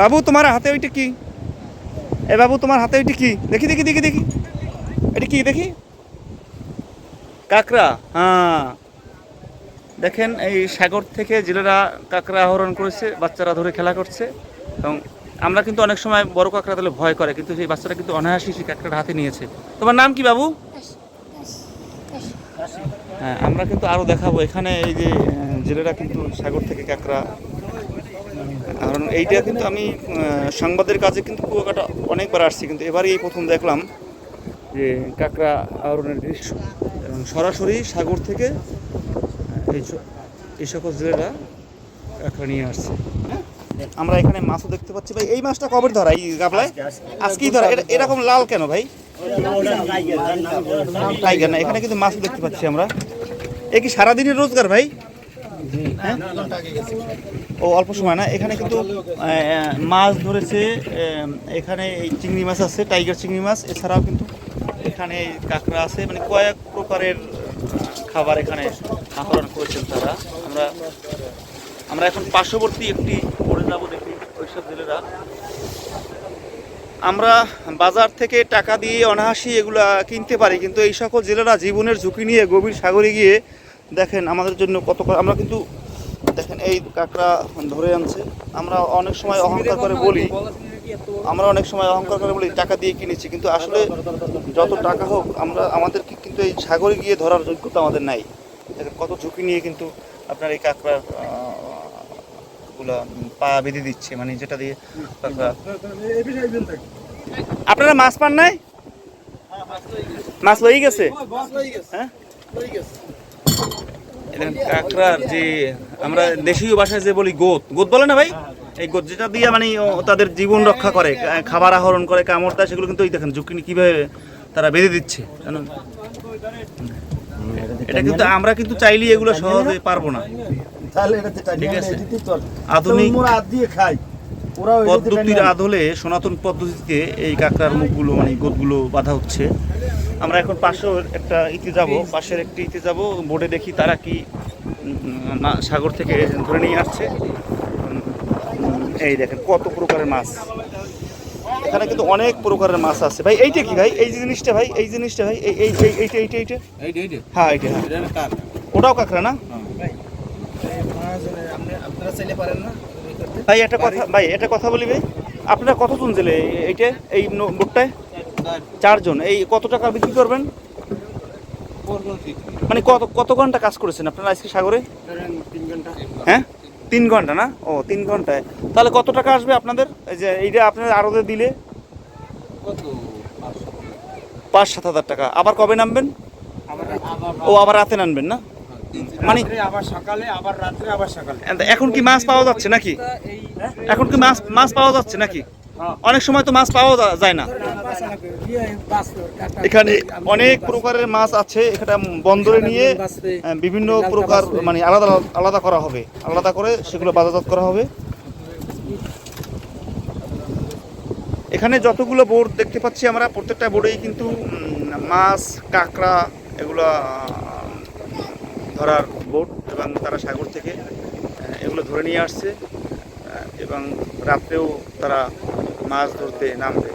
বাবু, তোমার হাতে ওইটা কি? এ বাবু, তোমার হাতে ওইটা কি? দেখি দেখি দেখি দেখি। এটা কি, দেখি? কাকড়া হ্যাঁ। দেখেন, এই সাগর থেকে জেলেরা কাঁকড়া আহরণ করেছে, বাচ্চারা ধরে খেলা করছে। এবং আমরা কিন্তু অনেক সময় বড় কাঁকড়া তাহলে ভয় করে, কিন্তু সেই বাচ্চারা কিন্তু অনায়াসই সেই কাঁকড়াটা হাতে নিয়েছে। তোমার নাম কি, বাবু? হ্যাঁ আমরা কিন্তু আরও দেখাবো। এখানে এই যে, জেলেরা কিন্তু সাগর থেকে কাঁকড়া এইটা কিন্তু আমি সংবাদের কাজে কিন্তু কুয়াকাটা অনেকবার আসছি, কিন্তু এবারই এই প্রথম দেখলাম যে কাঁকড়া আহরণের দৃশ্য। এবং সরাসরি সাগর থেকে এই এই সকল জেলেরা কাঁকড়া নিয়ে আসছে। আমরা এখানে মাছও দেখতে পাচ্ছি। ভাই, এই মাছটা কবে ধরা? এই গাবলায়? আজকেই ধরা। এটা- এরকম লাল কেন ভাই? টাইগার না, এখানে কিন্তু মাছ দেখতে পাচ্ছি আমরা। এ কি সারাদিনের রোজগার ভাই? ও অল্প সময় না, এখানে কিন্তু মাছ ধরেছে এখানে এই চিংড়ি মাছ আছে, টাইগার চিংড়ি মাছ, এছাড়াও কিন্তু এখানে কাঁকড়া আছে মানে কয়েক প্রকারের খাবার এখানে আহরণ করেছেন তারা। আমরা আমরা এখন পার্শ্ববর্তী একটি পড়ে যাব দেখি ওইসব জেলেরা। আমরা বাজার থেকে টাকা দিয়ে অনাহাসি এগুলা কিনতে পারি, কিন্তু এই সকল জেলেরা জীবনের ঝুঁকি নিয়ে গভীর সাগরে গিয়ে দেখেন আমাদের জন্য কত আমরা কিন্তু দেখেন এই কাঁকড়া ধরে আনছে। আমরা অনেক সময় অহংকার করে বলি। আমরা অনেক সময় অহংকার করে বলি টাকা দিয়ে কিনেছি কিন্তু আসলে যত টাকা হোক আমরা আমাদের কি- কিন্তু এই সাগরে গিয়ে ধরার যোগ্যতা আমাদের নাই। দেখেন কত ঝুঁকি নিয়ে কিন্তু আপনার এই কাঁকড়া গুলা পা বেঁধে দিচ্ছে মানে যেটা দিয়ে আপনারা মাছ পান নাই? মাছ লই গেছে। হ্যাঁ কাঁকড়ার যে আমরা দেশীয় ভাষায় যে বলি গোত গোত বলে না ভাই? এই গোত যেটা দিয়ে মানে তাদের জীবন রক্ষা করে খাবার আহরণ করে কামড় দেয় সেগুলো কিন্তু ওই দেখেন ঝুঁকি নিয়ে কীভাবে তারা বেঁধে দিচ্ছে জানেন? এটা কিন্তু আমরা কিন্তু চাইলেই এগুলো সহজে পারব না। ঠিক আছে। আধুনিক দিয়ে খাই। পদ্ধতির আদলে সনাতন পদ্ধতিতে এই কাঁকড়ার মুখগুলো মানে গোদগুলো বাঁধা হচ্ছে। আমরা এখন পাশের একটা ইতে যাব পাশের একটি ইতে যাব বোর্ডে দেখি তারা কি মা- সাগর থেকে ধরে নিয়ে আসছে। এই দেখেন কত প্রকারের মাছ। এখানে কিন্তু অনেক প্রকারের মাছ আছে। ভাই এইটা কি ভাই? এই যে জিনিসটা ভাই এই জিনিসটা ভাই এই এই এই- এইটা এইটা এইটা? হ্যাঁ এইটা হ্যাঁ। ওটাও কাঁকড়া না? পারেন ভাই একটা কথা ভাই একটা কথা বলি ভাই। আপনারা কতজন জেলে এইটা এই ন- বোটটায়? চারজন। এই কত টাকা বিক্রি করবেন? মানে কত কত ঘণ্টা কাজ করেছেন আপনারা আজকে সাগরে? হ্যাঁ? তিন ঘণ্টা না? ও তিন ঘন্টায়। তাহলে কত টাকা আসবে আপনাদের? এই যে এইটা আপনাদের আরতে দিলে? পাঁচ সাত হাজার টাকা। আবার কবে নামবেন? ও আবার রাতে নামবেন না? মানে আবার সকালে আবার রাত্রে আবার সকালে। এখন কি মাছ পাওয়া যাচ্ছে নাকি? এখন কি মাছ মাছ পাওয়া যাচ্ছে নাকি? অনেক সময় তো মাছ পাওয়া যায় না। এখানে অনেক প্রকারের মাছ আছে এখানে বন্দরে নিয়ে বিভিন্ন প্রকার মানে আলাদা আলাদা করা হবে। আলাদা করে সেগুলো বাজারজাত করা হবে। এখানে যতগুলো বোর্ড দেখতে পাচ্ছি আমরা, প্রত্যেকটা বোর্ডেই কিন্তু মাছ, কাঁকড়া এগুলো ধরার বোট এবং তারা সাগর থেকে এগুলো ধরে নিয়ে আসছে এবং রাত্রেও তারা মাছ ধরতে নামবে।